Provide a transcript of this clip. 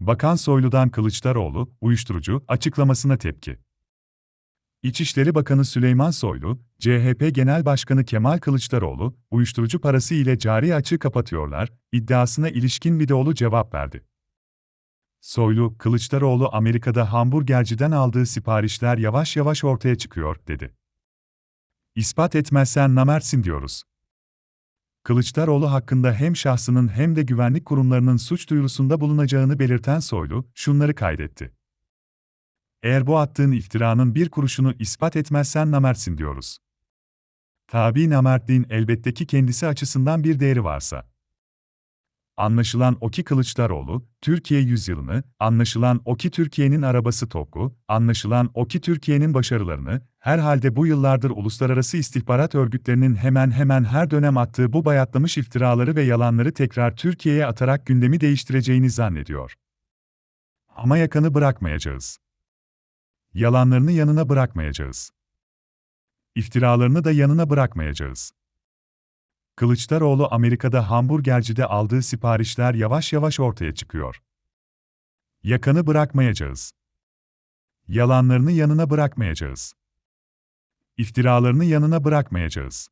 Bakan Soylu'dan Kılıçdaroğlu, uyuşturucu açıklamasına tepki. İçişleri Bakanı Süleyman Soylu, CHP Genel Başkanı Kemal Kılıçdaroğlu, uyuşturucu parası ile cari açığı kapatıyorlar, iddiasına ilişkin videolu cevap verdi. Soylu, Kılıçdaroğlu Amerika'da hamburgerciden aldığı siparişler yavaş yavaş ortaya çıkıyor, dedi. İspat etmezsen namersin diyoruz. Kılıçdaroğlu hakkında hem şahsının hem de güvenlik kurumlarının suç duyurusunda bulunacağını belirten Soylu, şunları kaydetti. Eğer bu attığın iftiranın bir kuruşunu ispat etmezsen namertsin diyoruz. Tabi namertliğin elbette ki kendisi açısından bir değeri varsa. Anlaşılan o ki Kılıçdaroğlu, Türkiye yüzyılını, anlaşılan o ki Türkiye'nin arabası TOK'u, anlaşılan o ki Türkiye'nin başarılarını, herhalde bu yıllardır uluslararası istihbarat örgütlerinin hemen hemen her dönem attığı bu bayatlamış iftiraları ve yalanları tekrar Türkiye'ye atarak gündemi değiştireceğini zannediyor. Ama yakanı bırakmayacağız. Yalanlarını yanına bırakmayacağız. İftiralarını da yanına bırakmayacağız. Kılıçdaroğlu Amerika'da hamburgercide aldığı siparişler yavaş yavaş ortaya çıkıyor. Yakanı bırakmayacağız. Yalanlarını yanına bırakmayacağız. İftiralarını yanına bırakmayacağız.